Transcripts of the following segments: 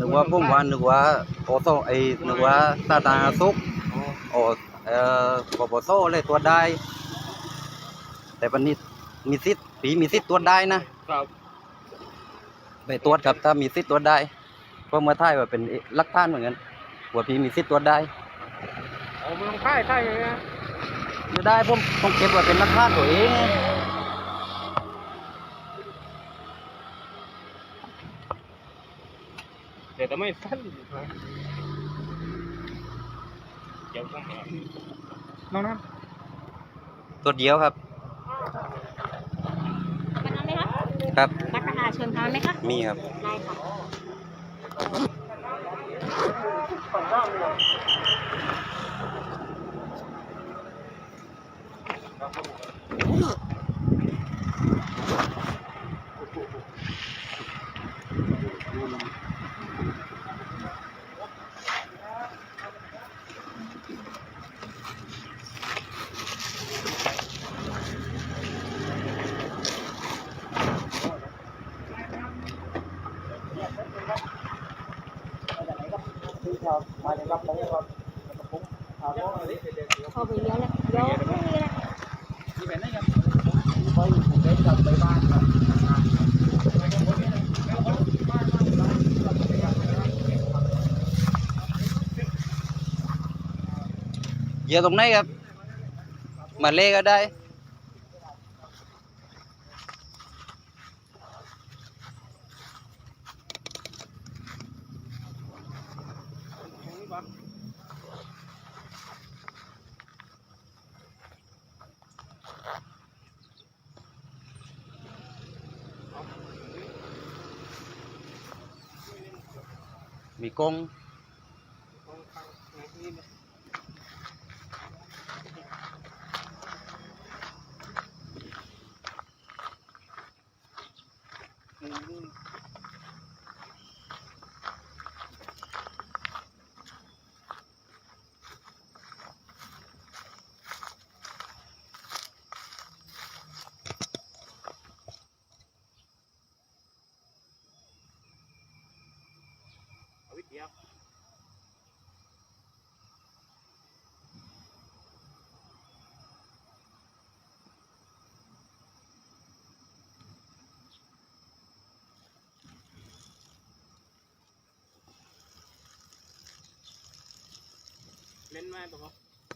นึกว่าพุ่มวันนึกว่าโอโซไอ้นึกว่าตาตาสุกอ๋อโอเอ่อปปโซเลยตรวจได้ แต่วันนี้มีสิทธิ์ผีมีสิทธิ์ตรวจได้นะครับไปตรวจครับถ้ามีสิทธิ์ตรวจได้เพราะเมื่อท้ายว่าเป็นหลักฐานเหมือนกันว่าผีมีสิทธิ์ตรวจได้อ๋อมันลงค่ายค่ายเลยนะไม่ได้ผมต้องเก็บไว้เป็นหลักฐานตัวเอง แต่ทำไมสั้นนะเดี๋ยวผมเอาน้องน้ตัวเดียวครับมันเอาไหมคะครับบัตรประชาชนเขาไหมคะมีครับได้ค่ะ พอไปเลี้ยว แล้วเลี้ยว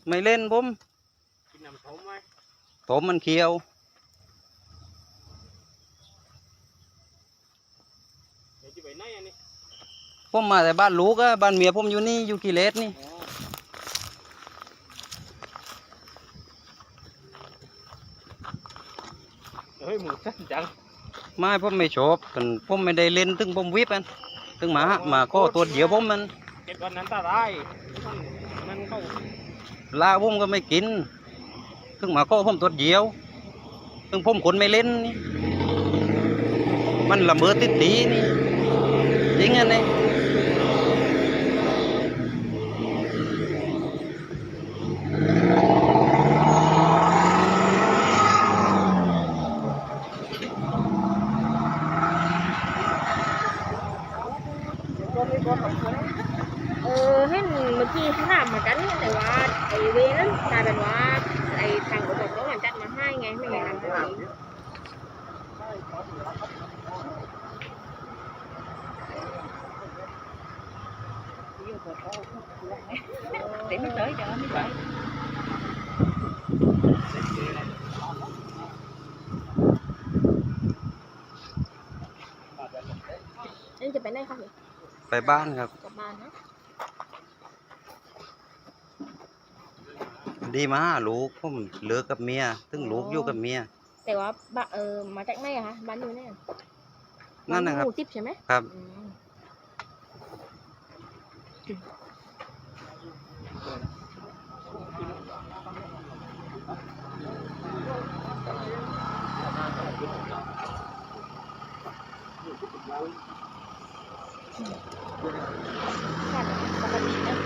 ไม่มีแล้วเหยื่อต ผมกินน้ำส้มไหมผมมันเคี้ยวเดี๋ยวจะไปไหนอันนี้ผมมาแต่บ้านลูกอะบ้านเมียผมอยู่นี่อยู่กิเลสนี่อ๋อเฮ้ยหมูสั้นจังไม่ผมไม่ชอบผมผมไม่ได้เล่นถึงผมวิบมันถึงหมามาก็ตัวเดียวผมมันเก็บวันนั้นตาได้มันมันเข้าลาผมก็ไม่กินถึงหมาก็ผมตัวเดียวถึงผมคนไม่เล่นนี่มันละเมอติดตีนี่จริงอันนี้ เออเห็นเมื่อกี้เขาถามเหมือนกันแต่ว่าไอ้เวนั้นกลายเป็นว่าไอ้ทางกระบอกเขาหลังจัดมาให้ไงไม่ไงทำให้ để mới tới chợ mới tới นี่จะไปไหนคะเนี่ย ไปบ้านครับ กลับบ้านนะ ดีมาหาลูกผมเหลือกับเมียถึงลูกอยู่กับเมีย แต่ว่าบ้านเออมาจากไหนอะคะบ้านอยู่ไหนอะนั่นนะครับ หมู่สิบใช่ไหมครับ อืมค่ะปกตินะ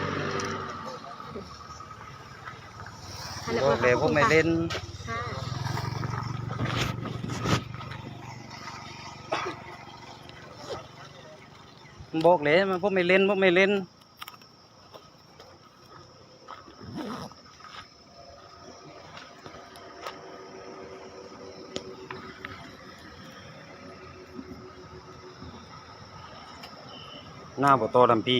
ค่ะก็เลยผมไม่เล่นค่ะบอกเลยมันพวกไม่เล่นพวกไม่เล่นหน้าบ่โตลำพี